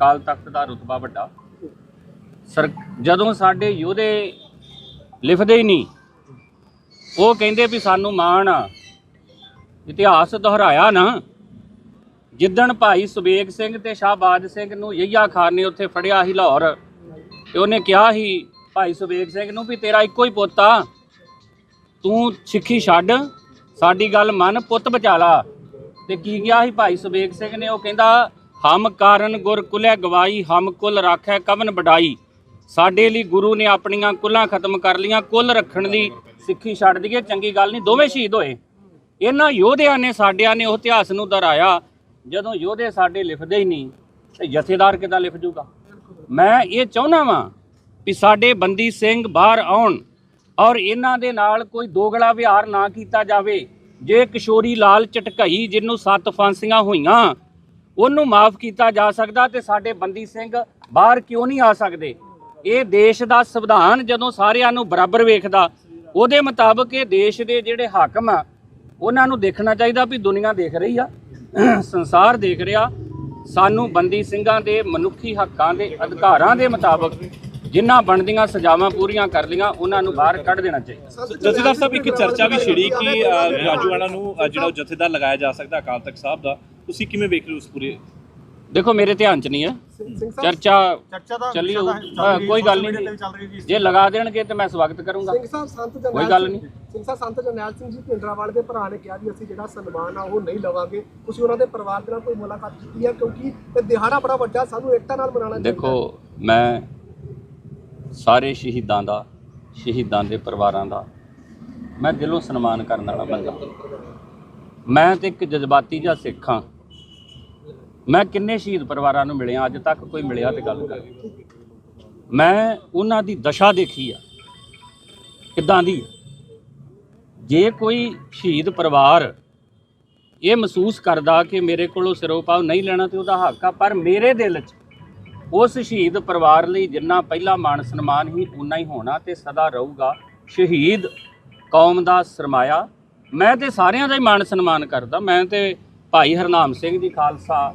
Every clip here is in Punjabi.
ਅਕਾਲ ਤਖਤ ਦਾ ਰੁਤਬਾ ਵੱਡਾ। ਸਰ, ਜਦੋਂ ਸਾਡੇ ਯੋਧੇ ਲਿਖਦੇ ਹੀ ਨਹੀਂ, ਉਹ ਕਹਿੰਦੇ ਵੀ ਸਾਨੂੰ ਮਾਣ ਆ, ਇਤਿਹਾਸ ਦੁਹਰਾਇਆ ਨਾ। ਜਿੱਦਣ ਭਾਈ ਸੁਬੇਗ ਸਿੰਘ ਤੇ ਸ਼ਾਹਬਾਜ ਸਿੰਘ ਨੂੰ ਯਹੀਆ ਖਾਨ ਨੇ ਉੱਥੇ ਫੜਿਆ ਸੀ ਲਾਹੌਰ, ਤੇ ਉਹਨੇ ਕਿਹਾ ਸੀ ਭਾਈ ਸੁਬੇਗ ਸਿੰਘ ਨੂੰ ਵੀ ਤੇਰਾ ਇੱਕੋ ਹੀ ਪੁੱਤ ਆ, ਤੂੰ ਸਿੱਖੀ ਛੱਡ, ਸਾਡੀ ਗੱਲ ਮੰਨ, ਪੁੱਤ ਬਚਾ ਲਾ। ਤੇ ਕੀ ਗਿਆ ਸੀ ਭਾਈ ਸੁਬੇਗ ਸਿੰਘ ਨੇ? ਉਹ ਕਹਿੰਦਾ ਹਮ ਕਾਰਨ ਗੁਰ ਕੁਲੇ ਗਵਾਈ, ਹਮ ਕੁਲ ਰਾਖੈ ਕਵਨ ਵਡਾਈ। ਸਾਡੇ ਲਈ ਗੁਰੂ ਨੇ ਆਪਣੀਆਂ ਕੁੱਲਾਂ ਖਤਮ ਕਰ ਲੀਆਂ ਕੁੱਲ ਰੱਖਣ ਦੀ ਸਿੱਖੀ ਛੱਡ ਦਈਏ, ਚੰਗੀ ਗੱਲ ਨਹੀਂ, ਦੋਵੇਂ ਸ਼ਹੀਦ ਹੋਏ। ਇਹਨਾਂ ਯੋਧਿਆਂ ਨੇ ਸਾਡਿਆਂ ਨੇ ਉਹ ਇਤਿਹਾਸ ਨੂੰ ਦੁਹਰਾਇਆ। ਜਦੋਂ ਯੋਧੇ ਸਾਡੇ ਲਿਖਦੇ ਹੀ ਨਹੀਂ, ਤੇ ਜਥੇਦਾਰ ਕਿਦਾਂ ਲਿਖ ਜੂਗਾ? ਮੈਂ ਇਹ ਚਾਹੁੰਦਾ ਵਾਂ ਵੀ ਸਾਡੇ ਬੰਦੀ ਸਿੰਘ ਬਾਹਰ ਆਉਣ ਔਰ ਇਹਨਾਂ ਦੇ ਨਾਲ ਕੋਈ ਦੋਗਲਾ ਵਿਹਾਰ ਨਾ ਕੀਤਾ ਜਾਵੇ। ਜੇ ਕਿਸ਼ੋਰੀ ਲਾਲ ਚਟਕਈ, ਜਿਹਨੂੰ ਸੱਤ ਫਾਂਸੀਆਂ ਹੋਈਆਂ ਉਹਨੂੰ ਮਾਫ ਕੀਤਾ ਜਾ ਸਕਦਾ ਤੇ ਸਾਡੇ ਬੰਦੀ ਸਿੰਘ ਬਾਹਰ ਕਿਉਂ ਨਹੀਂ ਆ ਸਕਦੇ? ਇਹ ਦੇਸ਼ ਦਾ ਸੰਵਿਧਾਨ ਜਦੋਂ ਸਾਰਿਆਂ ਨੂੰ ਬਰਾਬਰ ਵੇਖਦਾ, ਉਹਦੇ ਮੁਤਾਬਕ ਇਹ ਦੇਸ਼ ਦੇ ਜਿਹੜੇ ਹਾਕਮ ਆ, ਉਹਨਾਂ ਨੂੰ ਦੇਖਣਾ ਚਾਹੀਦਾ ਵੀ ਦੁਨੀਆ ਦੇਖ ਰਹੀ ਆ, ਸੰਸਾਰ ਦੇਖ ਰਿਹਾ। ਸਾਨੂੰ ਬੰਦੀ ਸਿੰਘਾਂ ਦੇ, ਮਨੁੱਖੀ ਹੱਕਾਂ ਦੇ, ਅਧਿਕਾਰਾਂ ਦੇ ਮੁਤਾਬਕ ਜਿਨ੍ਹਾਂ ਬਣਦੀਆਂ ਸਜ਼ਾਵਾਂ ਪੂਰੀਆਂ ਕਰ ਲਈਆਂ, ਉਹਨਾਂ ਨੂੰ ਬਾਹਰ ਕੱਢ ਦੇਣਾ ਚਾਹੀਦਾ। ਜਥੇਦਾਰ ਸਾਹਿਬ, ਇੱਕ ਚਰਚਾ ਵੀ ਛਿੜੀ ਕਿ ਰਾਜੂਆਣਾ ਨੂੰ ਜਿਹੜਾ ਜਥੇਦਾਰ ਲਗਾਇਆ ਜਾ ਸਕਦਾ, ਅਕਾਲ ਤਖਤ ਸਾਹਿਬ ਦਾ ਤੁਸੀਂ ਕਿਵੇਂ ਵੇਖ ਰਹੇ ਹੋ ਉਸ ਪੂਰੇ? ਦੇਖੋ ਮੇਰੇ ਧਿਆਨ 'ਚ ਨਹੀਂ ਹੈ। ਚਰਚਾ ਚਰਚਾ ਦਾ ਚੱਲੀ ਹੋਊ। ਹਾਂ, ਕੋਈ ਗੱਲ ਨਹੀਂ। ਜੀ। ਜੇ ਲਗਾ ਦੇਣਗੇ ਤੇ ਮੈਂ ਸਵਾਗਤ ਕਰੂੰਗਾ। ਸਿੰਘ ਸਾਹਿਬ ਸੰਤ ਜਰਨੈਲ ਕੋਈ ਗੱਲ ਨਹੀਂ। ਸਿੰਘ ਸਾਹਿਬ ਸੰਤ ਜਰਨੈਲ ਸਿੰਘ ਜੀ ਭਿੰਡਰਾਵਾਲ ਦੇ ਭਰਾ ਨੇ ਕਿਹਾ ਵੀ ਅਸੀਂ ਜਿਹੜਾ ਸਨਮਾਨ ਆ ਉਹ ਨਹੀਂ ਲਵਾਂਗੇ। ਤੁਸੀਂ ਉਹਨਾਂ ਦੇ ਪਰਿਵਾਰ ਦੇ ਨਾਲ ਕੋਈ ਮੁਲਾਕਾਤ ਕੀਤੀ ਹੈ? ਕਿਉਂਕਿ ਇਹ ਦਿਹਾੜਾ ਬੜਾ ਵੱਡਾ ਸਾਨੂੰ ਏਕਤਾ ਨਾਲ ਮਨਾਉਣਾ ਚਾਹੀਦਾ। ਦੇਖੋ ਮੈਂ ਸਾਰੇ ਸ਼ਹੀਦਾਂ ਦਾ ਸ਼ਹੀਦਾਂ ਦੇ ਪਰਿਵਾਰਾਂ ਦਾ ਮੈਂ ਦਿਲੋਂ ਸਨਮਾਨ ਕਰਨ ਵਾਲਾ ਬੰਦਾ। ਮੈਂ ਤੇ ਇੱਕ ਜਜ਼ਬਾਤੀ ਜਿਹਾ ਸਿੱਖ ਹਾਂ। ਮੈਂ ਕਿੰਨੇ ਸ਼ਹੀਦ ਪਰਿਵਾਰਾਂ ਨੂੰ ਮਿਲਿਆ, ਅੱਜ ਤੱਕ ਕੋਈ ਮਿਲਿਆ ਤੇ ਗੱਲ ਕਰ। ਮੈਂ ਉਹਨਾਂ ਦੀ ਦਸ਼ਾ ਦੇਖੀ ਆ। ਕਿੱਦਾਂ ਦੀ ਜੇ ਕੋਈ ਸ਼ਹੀਦ ਪਰਿਵਾਰ ਇਹ ਮਹਿਸੂਸ ਕਰਦਾ ਕਿ ਮੇਰੇ ਕੋਲੋਂ ਸਿਰੋਂ ਨਹੀਂ ਲੈਣਾ ਤੇ ਉਹਦਾ ਹੱਕ ਆ, ਪਰ ਮੇਰੇ ਦਿਲ 'ਚ ਉਸ ਸ਼ਹੀਦ ਪਰਿਵਾਰ ਲਈ ਜਿੰਨਾ ਪਹਿਲਾ ਮਾਣ ਸਨਮਾਨ ਹੀ ਉਨਾ ਹੀ ਹੋਣਾ ਤੇ ਸਦਾ ਰਹੂਗਾ। ਸ਼ਹੀਦ ਕੌਮ ਦਾ ਸਰਮਾਇਆ। ਮੈਂ ਤੇ ਸਾਰਿਆਂ ਦਾ ਹੀ ਮਾਣ ਸਨਮਾਨ ਕਰਦਾ। ਮੈਂ ਤੇ ਭਾਈ ਹਰਨਾਮ ਸਿੰਘ ਜੀ ਖਾਲਸਾ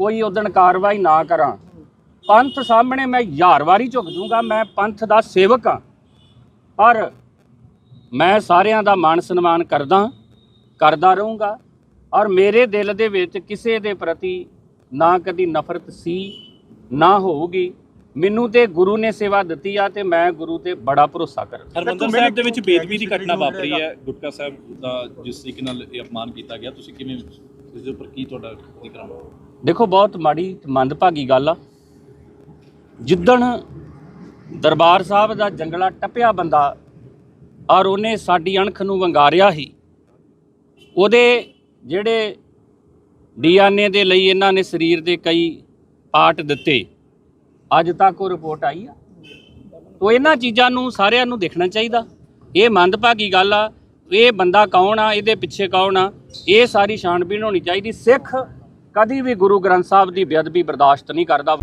ਕੋਈ ਉਦਣ ਕਾਰਵਾਈ ਨਾ ਕਰਾਂ। ਪੰਥ ਸਾਹਮਣੇ ਮੈਂ ਹਜ਼ਾਰ ਵਾਰੀ ਝੁਕ ਜੂਗਾ ਮੈਂ ਪੰਥ ਦਾ ਸੇਵਕ ਹਾਂ। ਪਰ ਮੈਂ ਸਾਰਿਆਂ ਦਾ ਮਾਣ ਸਨਮਾਨ ਕਰਦਾ ਕਰਦਾ ਰਹੂੰਗਾ ਔਰ ਮੇਰੇ ਦਿਲ ਦੇ ਵਿੱਚ ਕਿਸੇ ਦੇ ਪ੍ਰਤੀ ਨਾ ਕਦੀ ਨਫ਼ਰਤ ਸੀ ਨਾ ਹੋਊਗੀ। ਮੈਨੂੰ ਤੇ ਗੁਰੂ ਨੇ ਸੇਵਾ ਦਿੱਤੀ ਆ ਤੇ ਮੈਂ ਗੁਰੂ ਤੇ ਬੜਾ ਭਰੋਸਾ ਕਰਦਾ ਹਰਮੰਦਰ ਸਾਹਿਬ ਦੇ ਵਿੱਚ ਬੇਦਬੀ ਦੀ ਘਟਨਾ ਵਾਪਰੀ ਹੈ ਗੁਟਕਾ ਸਾਹਿਬ ਦਾ ਜਿਸ ਤਰੀਕੇ ਨਾਲ ਇਹ ਅਪਮਾਨ ਕੀਤਾ ਗਿਆ ਤੁਸੀਂ ਕਿਵੇਂ ਇਸ ਦੇ ਉੱਪਰ ਕੀ ਤੁਹਾਡਾ ਵਿਕਰਮ ਦੇਖੋ, ਬਹੁਤ ਮਾੜੀ ਮੰਦਭਾਗੀ ਗੱਲ ਆ। ਜਿੱਦਣ ਦਰਬਾਰ ਸਾਹਿਬ ਦਾ ਜੰਗਲਾ ਟੱਪਿਆ ਬੰਦਾ, ਔਰ ਉਹਨੇ ਸਾਡੀ ਅਣਖ ਨੂੰ ਵੰਗਾਰਿਆ ਹੀ ਉਹਦੇ ਜਿਹੜੇ ਡੀਐਨਏ ਦੇ ਲਈ ਇਹਨਾਂ ਨੇ ਸਰੀਰ ਦੇ ਕਈ ਪਾਰਟ ਦਿੱਤੇ, ਅੱਜ ਤੱਕ ਉਹ ਰਿਪੋਰਟ ਆਈ ਆ। ਤੋ ਇਹਨਾਂ ਚੀਜ਼ਾਂ ਨੂੰ ਸਾਰਿਆਂ ਨੂੰ ਦੇਖਣਾ ਚਾਹੀਦਾ। ਇਹ ਮੰਦਭਾਗੀ ਗੱਲ ਆ ਇਹ ਬੰਦਾ ਕੌਣ ਆ? ਇਹਦੇ ਪਿੱਛੇ ਕੌਣ ਆ? ਇਹ ਸਾਰੀ ਛਾਣਬੀਣ ਹੋਣੀ ਚਾਹੀਦੀ। ਸਿੱਖ ਕਦੀ ਵੀ ਗੁਰੂ ਗ੍ਰੰਥ ਸਾਹਿਬ ਦੀ ਬੇਅਦਬੀ ਬਰਦਾਸ਼ਤ ਨਹੀਂ ਕਰਦਾ।